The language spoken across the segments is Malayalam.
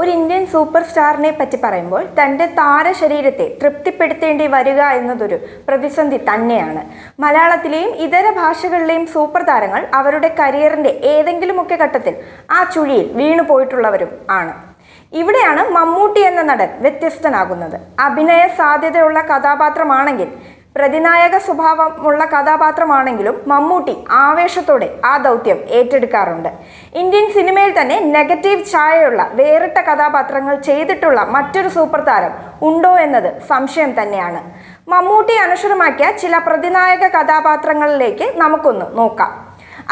ഒരു ഇന്ത്യൻ സൂപ്പർ സ്റ്റാറിനെ പറ്റി പറയുമ്പോൾ തന്റെ താരശരീരത്തെ തൃപ്തിപ്പെടുത്തേണ്ടി വരിക എന്നതൊരു പ്രതിസന്ധി തന്നെയാണ്. മലയാളത്തിലെയും ഇതര ഭാഷകളിലെയും സൂപ്പർ താരങ്ങൾ അവരുടെ കരിയറിന്റെ ഏതെങ്കിലുമൊക്കെ ഘട്ടത്തിൽ ആ ചുഴിയിൽ വീണു പോയിട്ടുള്ളവരും ആണ്. ഇവിടെയാണ് മമ്മൂട്ടി എന്ന നടൻ വ്യത്യസ്തനാകുന്നത്. അഭിനയ സാധ്യതയുള്ള കഥാപാത്രമാണെങ്കിൽ പ്രതിനായക സ്വഭാവമുള്ള കഥാപാത്രമാണെങ്കിലും മമ്മൂട്ടി ആവേശത്തോടെ ആ ദൗത്യം ഏറ്റെടുക്കാറുണ്ട്. ഇന്ത്യൻ സിനിമയിൽ തന്നെ നെഗറ്റീവ് ഛായയുള്ള വേറിട്ട കഥാപാത്രങ്ങൾ ചെയ്തിട്ടുള്ള മറ്റൊരു സൂപ്പർ താരം ഉണ്ടോ എന്നത് സംശയം തന്നെയാണ്. മമ്മൂട്ടി അനുസരമാക്കിയ ചില പ്രതിനായക കഥാപാത്രങ്ങളിലേക്ക് നമുക്കൊന്ന് നോക്കാം.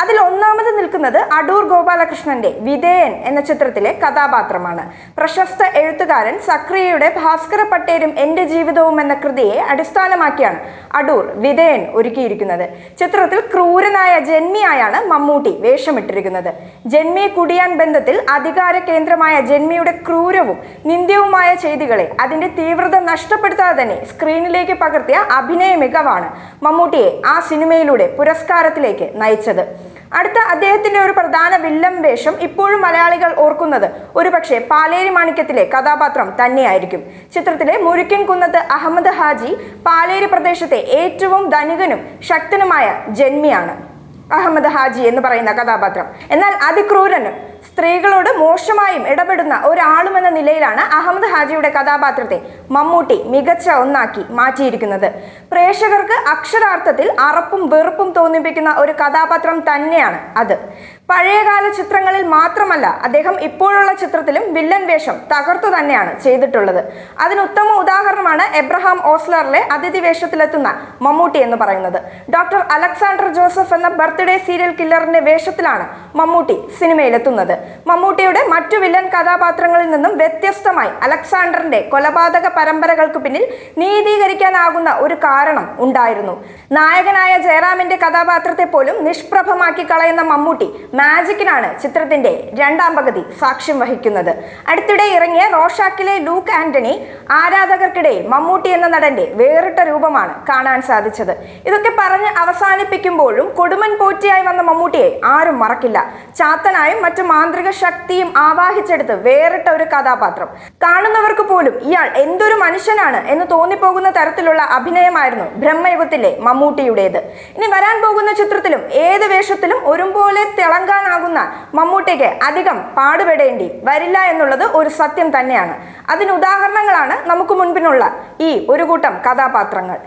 അതിൽ ഒന്നാമത് നിൽക്കുന്നത് അടൂർ ഗോപാലകൃഷ്ണന്റെ വിധേയൻ എന്ന ചിത്രത്തിലെ കഥാപാത്രമാണ്. പ്രശസ്ത എഴുത്തുകാരൻ സക്രിയയുടെ ഭാസ്കര പട്ടേരും എന്റെ ജീവിതവും എന്ന കൃതിയെ അടിസ്ഥാനമാക്കിയാണ് അടൂർ വിധേയൻ ഒരുക്കിയിരിക്കുന്നത്. ചിത്രത്തിൽ ക്രൂരനായ ജന്മിയായാണ് മമ്മൂട്ടി വേഷമിട്ടിരിക്കുന്നത്. ജന്മി കുടിയാൻ ബന്ധത്തിൽ അധികാര കേന്ദ്രമായ ജന്മിയുടെ ക്രൂരവും നിന്ദ്യവുമായ ചെയ്തികളെ അതിന്റെ തീവ്രത നഷ്ടപ്പെടുത്താതെ തന്നെ സ്ക്രീനിലേക്ക് പകർത്തിയ അഭിനയ മികവാണ് മമ്മൂട്ടിയെ ആ സിനിമയിലൂടെ പുരസ്കാരത്തിലേക്ക് നയിച്ചത്. അടുത്ത അദ്ദേഹത്തിന്റെ ഒരു പ്രധാന വില്ലം വേഷം ഇപ്പോഴും മലയാളികൾ ഓർക്കുന്നത് ഒരുപക്ഷെ പാലേരി മാണിക്യത്തിലെ കഥാപാത്രം തന്നെയായിരിക്കും. ചിത്രത്തിലെ മുരുക്കൻ കുന്നത്ത് അഹമ്മദ് ഹാജി പാലേരി പ്രദേശത്തെ ഏറ്റവും ധനികനും ശക്തനുമായ ജന്മിയാണ്. അഹമ്മദ് ഹാജി എന്ന് പറയുന്ന കഥാപാത്രം. എന്നാൽ അതിക്രൂരനും സ്ത്രീകളോട് മോശമായും ഇടപെടുന്ന ഒരാളുമെന്ന നിലയിലാണ് അഹമ്മദ് ഹാജിയുടെ കഥാപാത്രത്തെ മമ്മൂട്ടി മികച്ച ഒന്നാക്കി മാറ്റിയിരിക്കുന്നത്. പ്രേക്ഷകർക്ക് അക്ഷരാർത്ഥത്തിൽ അറപ്പും വെറുപ്പും തോന്നിപ്പിക്കുന്ന ഒരു കഥാപാത്രം തന്നെയാണ് അത്. പഴയകാല ചിത്രങ്ങളിൽ മാത്രമല്ല അദ്ദേഹം ഇപ്പോഴുള്ള ചിത്രത്തിലും വില്ലൻ വേഷം തകർത്തു തന്നെയാണ് ചെയ്തിട്ടുള്ളത്. അതിന് ഉത്തമ ഉദാഹരണമാണ് എബ്രഹാം ഓസ്ലറിലെ അതിഥി വേഷത്തിലെത്തുന്ന മമ്മൂട്ടി എന്ന് പറയുന്നത്. ഡോക്ടർ അലക്സാണ്ടർ ജോസഫ് എന്ന ബർത്ത്ഡേ സീരിയൽ കില്ലറിന്റെ വേഷത്തിലാണ് മമ്മൂട്ടി സിനിമയിലെത്തുന്നത്. മമ്മൂട്ടിയുടെ മറ്റു വില്ലൻ കഥാപാത്രങ്ങളിൽ നിന്നും വ്യത്യസ്തമായി അലക്സാണ്ടറിന്റെ കൊലപാതക പരമ്പരകൾക്ക് പിന്നിൽ നീതീകരിക്കാനാകുന്ന ഒരു കാരണം ഉണ്ടായിരുന്നു. നായകനായ ജയറാമിന്റെ കഥാപാത്രത്തെ പോലും നിഷ്പ്രഭമാക്കി കളയുന്ന മമ്മൂട്ടി മാജിക്കിനാണ് ചിത്രത്തിന്റെ രണ്ടാം പകുതി സാക്ഷ്യം വഹിക്കുന്നത്. അടുത്തിടെ ഇറങ്ങിയ റോഷാക്കിലെ ലൂക്ക് ആന്റണി ആരാധകർക്കിടയിൽ മമ്മൂട്ടി എന്ന നടന്റെ വേറിട്ട രൂപമാണ് കാണാൻ സാധിച്ചത്. ഇതൊക്കെ പറഞ്ഞ് അവസാനിപ്പിക്കുമ്പോഴും കൊടുമൻ പോറ്റിയായി വന്ന മമ്മൂട്ടിയെ ആരും മറക്കില്ല. ചാത്തനായും മറ്റു മാന്ത്രിക ശക്തിയും ആവാഹിച്ചെടുത്ത് വേറിട്ട ഒരു കഥാപാത്രം. കാണുന്നവർക്ക് പോലും ഇയാൾ എന്തൊരു മനുഷ്യനാണ് എന്ന് തോന്നിപ്പോകുന്ന തരത്തിലുള്ള അഭിനയമായിരുന്നു ബ്രഹ്മയുഗത്തിലെ മമ്മൂട്ടിയുടേത്. ഇനി വരാൻ പോകുന്ന ചിത്രത്തിലും ഏത് വേഷത്തിലും ഒരുപോലെ തിളങ്ങാനാകുന്ന മമ്മൂട്ടിക്ക് അധികം പാടുപെടേണ്ടി വരില്ല എന്നുള്ളത് ഒരു സത്യം തന്നെയാണ്. അതിന് ഉദാഹരണങ്ങളാണ് നമുക്ക് മുൻപിനുള്ള ഈ ഒരു കൂട്ടം കഥാപാത്രങ്ങൾ.